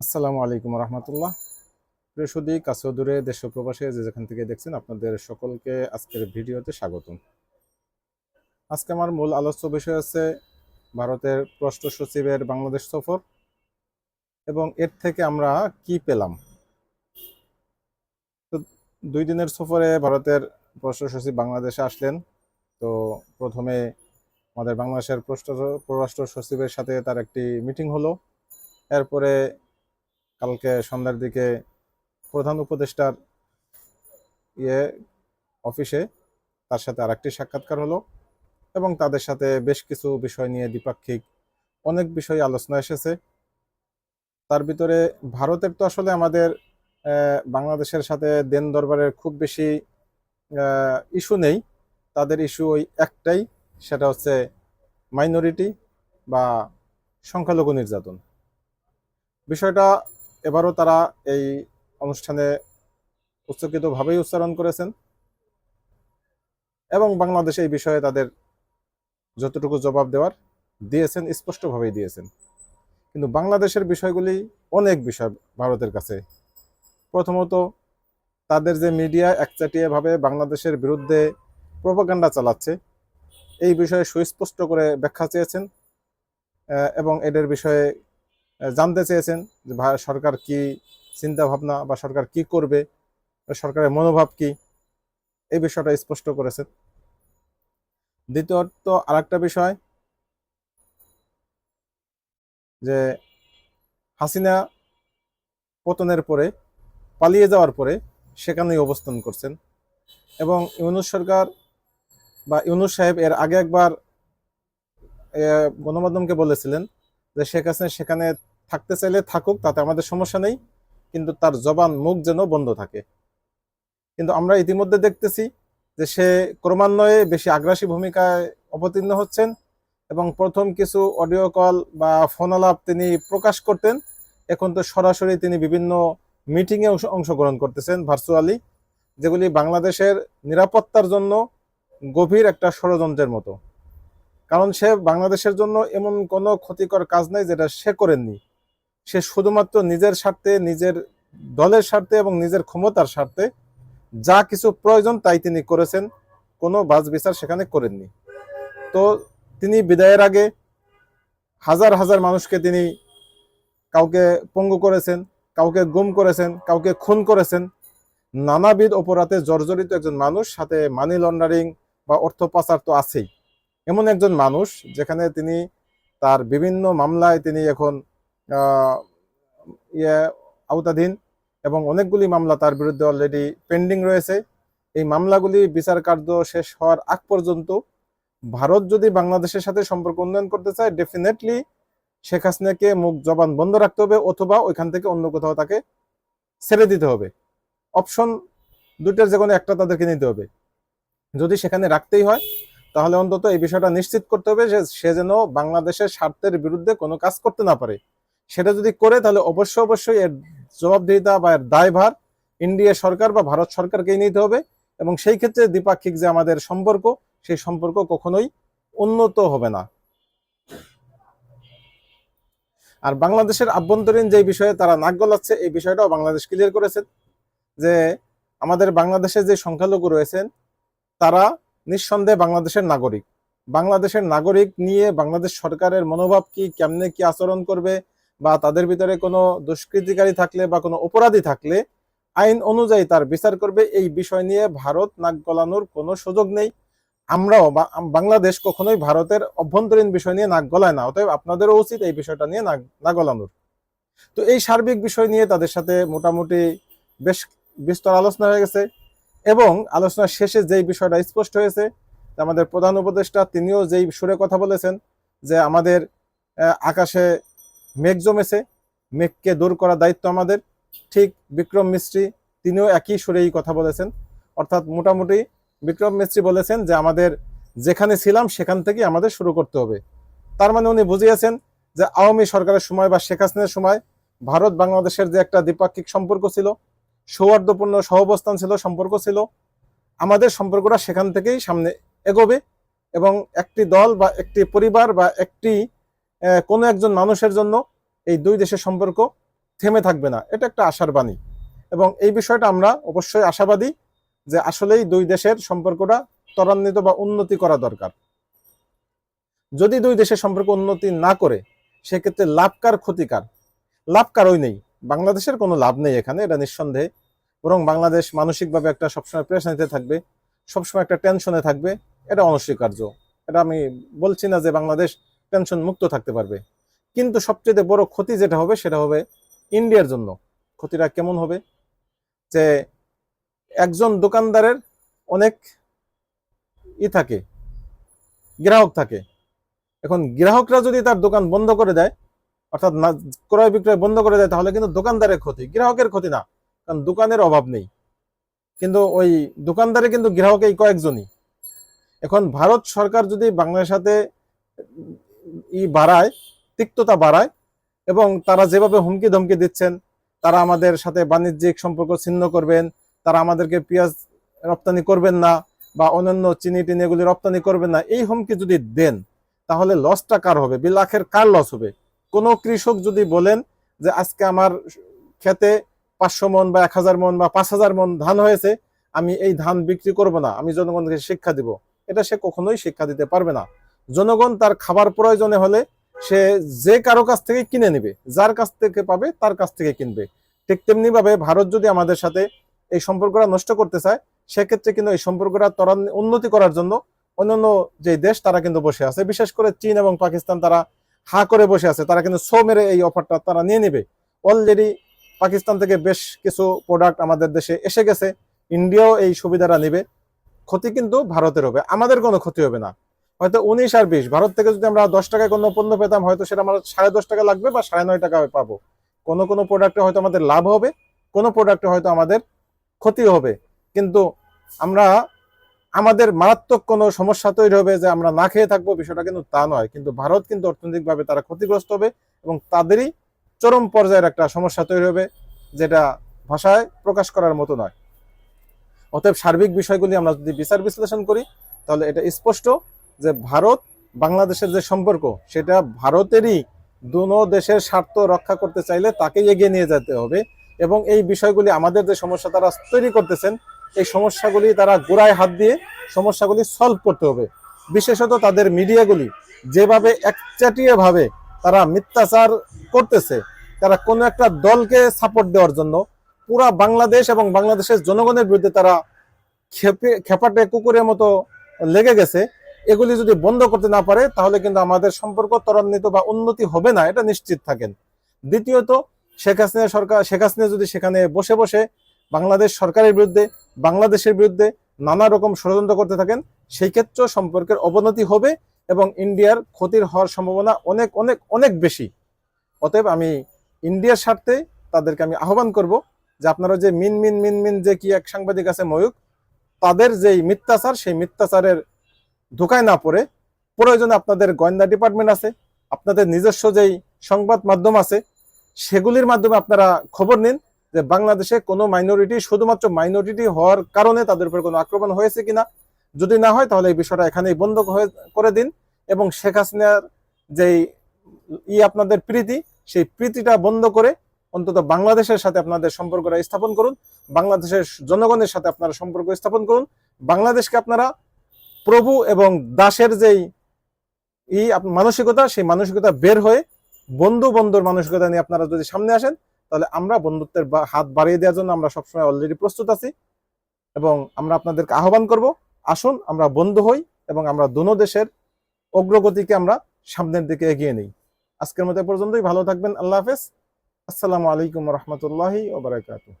আসসালামু আলাইকুম রহমতুল্লাহ। প্রিয় সুদী কাছেও দূরে দেশ প্রবাসে যে যেখান থেকে দেখছেন আপনাদের সকলকে আজকের ভিডিওতে স্বাগতম। আজকে আমার মূল আলোচ্য বিষয় আছে ভারতের পররাষ্ট্র সচিবের বাংলাদেশ সফর এবং এর থেকে আমরা কি পেলাম। তো দুই দিনের সফরে ভারতের পররাষ্ট্র সচিব বাংলাদেশে আসলেন। তো প্রথমে আমাদের বাংলাদেশের পররাষ্ট্র সচিবের সাথে তার একটি মিটিং হলো। এরপরে কালকে সন্ধ্যার দিকে প্রধান উপদেষ্টার ইয়ে অফিসে তার সাথে আরেকটি সাক্ষাৎকার হলো এবং তাদের সাথে বেশ কিছু বিষয় নিয়ে দ্বিপাক্ষিক অনেক বিষয় আলোচনা এসেছে। তার ভিতরে ভারতের তো আসলে আমাদের বাংলাদেশের সাথে দেন দরবারের খুব বেশি ইস্যু নেই। তাদের ইস্যু ওই একটাই, সেটা হচ্ছে মাইনরিটি বা সংখ্যালঘু নির্যাতন। বিষয়টা এবারও তারা এই অনুষ্ঠানে উচ্চকিতভাবেই উচ্চারণ করেছেন এবং বাংলাদেশ এই বিষয়ে তাদের যতটুকু জবাব দেওয়ার দিয়েছেন, স্পষ্টভাবেই দিয়েছেন। কিন্তু বাংলাদেশের বিষয়গুলি অনেক বিষয় ভারতের কাছে। প্রথমত, তাদের যে মিডিয়া একচাটিয়াভাবে বাংলাদেশের বিরুদ্ধে প্রোপাগান্ডা চালাচ্ছে, এই বিষয়ে সুস্পষ্ট করে ব্যাখ্যা চেয়েছেন এবং এদের বিষয়ে জানতে চেয়েছেন যে সরকার কি চিন্তা ভাবনা বা সরকার কি করবে? সরকারের মনোভাব কি? এই বিষয়টা স্পষ্ট করেছেন। দ্বিতীয়ত আরেকটা বিষয়, যে হাসিনা পতনের পরে, পালিয়ে যাওয়ার পরে সেখানেই অবস্থান করছেন। এবং ইউনুস সরকার বা ইউনুস সাহেব এর আগে একবার গণমাধ্যমকে বলেছিলেন যে শেখ হাসিনা সেখানে থাকতে চাইলে থাকুক, তাতে আমাদের সমস্যা নেই, কিন্তু তার জবান মুখ যেন বন্ধ থাকে। কিন্তু আমরা ইতিমধ্যে দেখতেছি যে সে ক্রমান্বয়ে বেশি আগ্রাসী ভূমিকায় অবতীর্ণ হচ্ছেন এবং প্রথম কিছু অডিও কল বা ফোন আলাপ তিনি প্রকাশ করতেন, এখন তো সরাসরি তিনি বিভিন্ন মিটিংয়ে অংশগ্রহণ করতেছেন ভার্চুয়ালি, যেগুলি বাংলাদেশের নিরাপত্তার জন্য গভীর একটা ষড়যন্ত্রের মতো। কারণ সে বাংলাদেশের জন্য এমন কোনো ক্ষতিকর কাজ নাই যেটা সে করেননি। সে শুধুমাত্র নিজের স্বার্থে, নিজের দলের স্বার্থে এবং নিজের ক্ষমতার স্বার্থে যা কিছু প্রয়োজন তাই তিনি করেছেন, কোনো বাজ বিচার সেখানে করেননি। তো তিনি বিদায়ের আগে হাজার হাজার মানুষকে তিনি কাউকে পঙ্গু করেছেন, কাউকে গুম করেছেন, কাউকে খুন করেছেন। নানাবিধ অপরাধে জর্জরিত একজন মানুষ, সাথে মানি লন্ডারিং বা অর্থ পাচার তো আছেই। এমন একজন মানুষ যেখানে তিনি তার বিভিন্ন মামলায় তিনি এখন ইয়ে আওতাধীন এবং অনেকগুলি মামলা তার বিরুদ্ধে অলরেডি পেন্ডিং রয়েছে। এই মামলাগুলি বিচার কার্য শেষ হওয়ার আগ পর্যন্ত ভারত যদি বাংলাদেশের সাথে সম্পর্ক উন্নয়ন করতে চায় ডেফিনেটলি শেখ হাসিনাকে মুখ জবান বন্ধ রাখতে হবে অথবা ওইখান থেকে অন্য কোথাও তাকে ছেড়ে দিতে হবে। অপশন দুইটার যে কোনো একটা তাদেরকে নিতে হবে। যদি সেখানে রাখতেই হয় তাহলে অন্তত এই বিষয়টা নিশ্চিত করতে হবে যে সে যেন বাংলাদেশের স্বার্থের বিরুদ্ধে কোনো কাজ করতে না পারে। সেটা যদি করে তাহলে অবশ্যই অবশ্যই এর জবাবদিহিতা বা এর দায়ভার ইন্ডিয়া সরকার বা ভারত সরকারকেই নিতে হবে এবং সেই ক্ষেত্রে দ্বিপাক্ষিক যে আমাদের সম্পর্ক, সেই সম্পর্ক কখনোই উন্নত হবে না। আর বাংলাদেশের আভ্যন্তরীণ যে বিষয়ে তারা নাক গলাচ্ছে, এই বিষয়টাও বাংলাদেশ ক্লিয়ার করেছে যে আমাদের বাংলাদেশে যে সংখ্যালঘু রয়েছেন, তারা নিঃসন্দেহে বাংলাদেশের নাগরিক। বাংলাদেশের নাগরিক নিয়ে বাংলাদেশ সরকারের মনোভাব কি, কেমনে কি আচরণ করবে বা তাদের ভিতরে কোনো দুষ্কৃতিকারী থাকলে বা কোনো অপরাধী থাকলে, আইন অনুযায়ী তার বিচার করবে, এই বিষয় নিয়ে ভারত নাক গলানোর কোনো সুযোগ নেই। আমরাও বাংলাদেশ কখনোই ভারতের অভ্যন্তরীণ বিষয় নিয়ে নাক গলায় না, অতএব আপনাদেরও উচিত এই বিষয়টা নিয়ে নাক না গলানোর। তো এই সার্বিক বিষয় নিয়ে তাদের সাথে মোটামুটি বেশ বিস্তর আলোচনা হয়ে গেছে। এবং আলোচনার শেষে যেই বিষয়টা স্পষ্ট হয়েছে আমাদের প্রধান উপদেষ্টা তিনিও যেই সুরে কথা বলেছেন, যে আমাদের আকাশে মেঘ জমেছে, মেঘকে দূর করার দায়িত্ব আমাদের, ঠিক বিক্রম মিস্ত্রি তিনিও একই সুরেই কথা বলেছেন। অর্থাৎ মোটামুটি বিক্রম মিস্ত্রি বলেছেন যে আমাদের যেখানে ছিলাম সেখান থেকে আমাদের শুরু করতে হবে। তার মানে উনি বুঝিয়েছেন যে আওয়ামী সরকারের সময় বা শেখ হাসিনার সময় ভারত বাংলাদেশের যে একটা দ্বিপাক্ষিক সম্পর্ক ছিল সৌহার্দ্যপূর্ণ সহাবস্থান ছিল, সম্পর্ক ছিল। আমাদের সম্পর্কটা সেখান থেকেই সামনে এগোবে এবং একটি দল বা একটি পরিবার বা একটি কোনো একজন মানুষের জন্য এই দুই দেশের সম্পর্ক থেমে থাকবে না। এটা একটা আশার বাণী। এবং এই বিষয়টা আমরা অবশ্যই আশাবাদী যে আসলেই দুই দেশের সম্পর্কটা ত্বরান্বিত বা উন্নতি করা দরকার। যদি দুই দেশের সম্পর্ক উন্নতি না করে, সেক্ষেত্রে লাভকার ক্ষতিকার। লাভ কারোই নেই। বাংলাদেশের কোনো লাভ নেই এখানে, এটা নিঃসন্দেহে। বরং বাংলাদেশ মানসিকভাবে একটা সবসময় প্রেশানিতে থাকবে, সবসময় একটা টেনশনে থাকবে, এটা অনস্বীকার্য। এটা আমি বলছি না যে বাংলাদেশ টেনশন মুক্ত থাকতে পারবে। কিন্তু সবচেয়ে বড় ক্ষতি যেটা হবে, সেটা হবে ইন্ডিয়ার জন্য। ক্ষতিটা কেমন হবে? যে একজন দোকানদারের অনেক ই থাকে, গ্রাহক থাকে। এখন গ্রাহকরা যদি তার দোকান বন্ধ করে দেয় অর্থাৎ ক্রয় বিক্রয় বন্ধ করে দেয়, তাহলে কিন্তু দোকানদারের ক্ষতি, গ্রাহকের ক্ষতি না। কারণ দোকানের অভাব নেই। কিন্তু ওই দোকানদারে কিন্তু গ্রাহক এই কয়েকজনই। এখন ভারত সরকার যদি বাংলার সাথে ই বাড়ায়, তিক্ততা বাড়ায়, এবং তারা যেভাবে হুমকি ধমকি দিচ্ছেন, তারা আমাদের সাথে বাণিজ্যিক সম্পর্ক ছিন্ন করবেন, তারা আমাদেরকে পেঁয়াজ রপ্তানি করবেন না, বা অন্যান্য চিনি টিনি এগুলি রপ্তানি করবেন না, এই হুমকি যদি দেন, তাহলে লসটা কার হবে? বিলাখের কার লস হবে? কোনো কৃষক যদি বলেন যে আজকে আমার খেতে পাঁচশো মন বা এক হাজার মন বা পাঁচ হাজার মন ধান হয়েছে, আমি এই ধান বিক্রি করব না, আমি জনগণকে শিক্ষা দিব। এটা সে কখনোই শিক্ষা দিতে পারবে না। জনগণ তার খাবার প্রয়োজনে হলে সে যে কারও কাছ থেকে কিনে নেবে, যার কাছ থেকে পাবে তার কাছ থেকে কিনবে। ঠিক তেমনি ভাবে ভারত যদি আমাদের সাথে এই সম্পর্কটা নষ্ট করতে চায়, সেক্ষেত্রে কিন্তু এই সম্পর্কটা ত্বরান উন্নতি করার জন্য অন্যান্য যে দেশ, তারা কিন্তু বসে আছে। বিশেষ করে চীন এবং পাকিস্তান, তারা হা করে বসে আছে, তারা কিন্তু সো মেরে এই অফারটা তারা নিয়ে নেবে। অলরেডি পাকিস্তান থেকে বেশ কিছু প্রোডাক্ট আমাদের দেশে এসে গেছে ইন্ডিয়াও এই সুবিধাটা নেবে। ক্ষতি কিন্তু ভারতের হবে, আমাদের কোনো ক্ষতি হবে না। হয়তো উনিশ আর বিশ, ভারত থেকে যদি আমরা দশ টাকায় কোনো পণ্য পেতাম, হয়তো সেটা আমার সাড়ে দশ টাকা লাগবে বা সাড়ে নয় টাকা পাবো। কোনো কোনো প্রোডাক্টে হয়তো আমাদের লাভ হবে, কোনো প্রোডাক্টে হয়তো আমাদের ক্ষতি হবে। কিন্তু আমরা আমাদের মারাত্মক কোনো সমস্যা তৈরি হবে যে আমরা না খেয়ে থাকব, বিষয়টা কিন্তু তা নয়। কিন্তু ভারত কিন্তু অর্থনৈতিকভাবে তারা ক্ষতিগ্রস্ত হবে এবং তাদেরই চরম পর্যায়ের একটা সমস্যা তৈরি হবে, যেটা ভাষায় প্রকাশ করার মতো নয়। অতএব সার্বিক বিষয়গুলি আমরা যদি বিচার বিশ্লেষণ করি, তাহলে এটা স্পষ্ট যে ভারত বাংলাদেশের যে সম্পর্ক, সেটা ভারতেরই দুনো দেশের স্বার্থ রক্ষা করতে চাইলে তাকে এগিয়ে নিয়ে যেতে হবে এবং এই বিষয়গুলি আমাদের যে সমস্যা তারা তৈরি করতেছেন এই সমস্যাগুলি তারা গোড়ায় হাত দিয়ে সমস্যাগুলি সলভ করতে হবে। বিশেষত তাদের মিডিয়াগুলি যেভাবে একচাটিয়াভাবে তারা মিথ্যাচার করতেছে, তারা কোনো একটা দলকে সাপোর্ট দেওয়ার জন্য পুরা বাংলাদেশ এবং বাংলাদেশের জনগণের বিরুদ্ধে তারা খেপে, খেপাটে কুকুরের মতো লেগে গেছে। এগুলি যদি বন্ধ করতে না পারে, তাহলে কিন্তু আমাদের সম্পর্ক ত্বরান্বিত বা উন্নতি হবে না, এটা নিশ্চিত থাকেন। দ্বিতীয়ত, শেখ হাসিনা সরকার, শেখ হাসিনা যদি সেখানে বসে বসে বাংলাদেশ সরকারের বিরুদ্ধে, বাংলাদেশের বিরুদ্ধে নানা রকম ষড়যন্ত্র করতে থাকেন, সেই ক্ষেত্রেও সম্পর্কের অবনতি হবে এবং ইন্ডিয়ার ক্ষতির হওয়ার সম্ভাবনা অনেক অনেক অনেক বেশি। অতএব আমি ইন্ডিয়ার স্বার্থে তাদেরকে আমি আহ্বান করব যে আপনারা যে মিন মিন মিন মিন যে কি এক সাংবাদিক আছে ময়ূক, তাদের যেই মিথ্যাচার, সেই মিথ্যাচারের ধোকায় না পড়ে প্রয়োজনে আপনাদের গোয়েন্দা ডিপার্টমেন্ট আছে, আপনাদের নিজস্ব যেই সংবাদ মাধ্যম আছে, সেগুলির মাধ্যমে আপনারা খবর নিন যে বাংলাদেশে কোনো মাইনরিটি শুধুমাত্র মাইনরিটি হওয়ার কারণে তাদের উপর কোনো আক্রমণ হয়েছে কিনা, যদি না হয় তাহলে এই বিষয়টা এখানেই বন্ধ করে দিন। এবং শেখ হাসিনার যেই ই আপনাদের প্রীতি, সেই প্রীতিটা বন্ধ করে অন্তত বাংলাদেশের সাথে আপনাদের সম্পর্কটা স্থাপন করুন, বাংলাদেশের জনগণের সাথে আপনারা সম্পর্ক স্থাপন করুন, বাংলাদেশকে আপনারা প্রভু এবং দাসের যেই ই, মানসিকতা, সেই মানসিকতা বের হয়ে বন্ধু বন্ধুর মানসিকতা নিয়ে আপনারা যদি সামনে আসেন তাহলে আমরা বন্ধুত্বের হাত বাড়িয়ে দেওয়ার জন্য আমরা সবসময় অলরেডি প্রস্তুত আছি এবং আমরা আপনাদেরকে আহ্বান করব, আসুন আমরা বন্ধু হই এবং আমরা দুনো দেশের অগ্রগতিকে আমরা সামনের দিকে এগিয়ে নিই। আজকের মতো পর্যন্তই, ভালো থাকবেন, আল্লাহ হাফেজ। আসসালামু আলাইকুম রহমতুল্লাহি ওবরাকাতুহ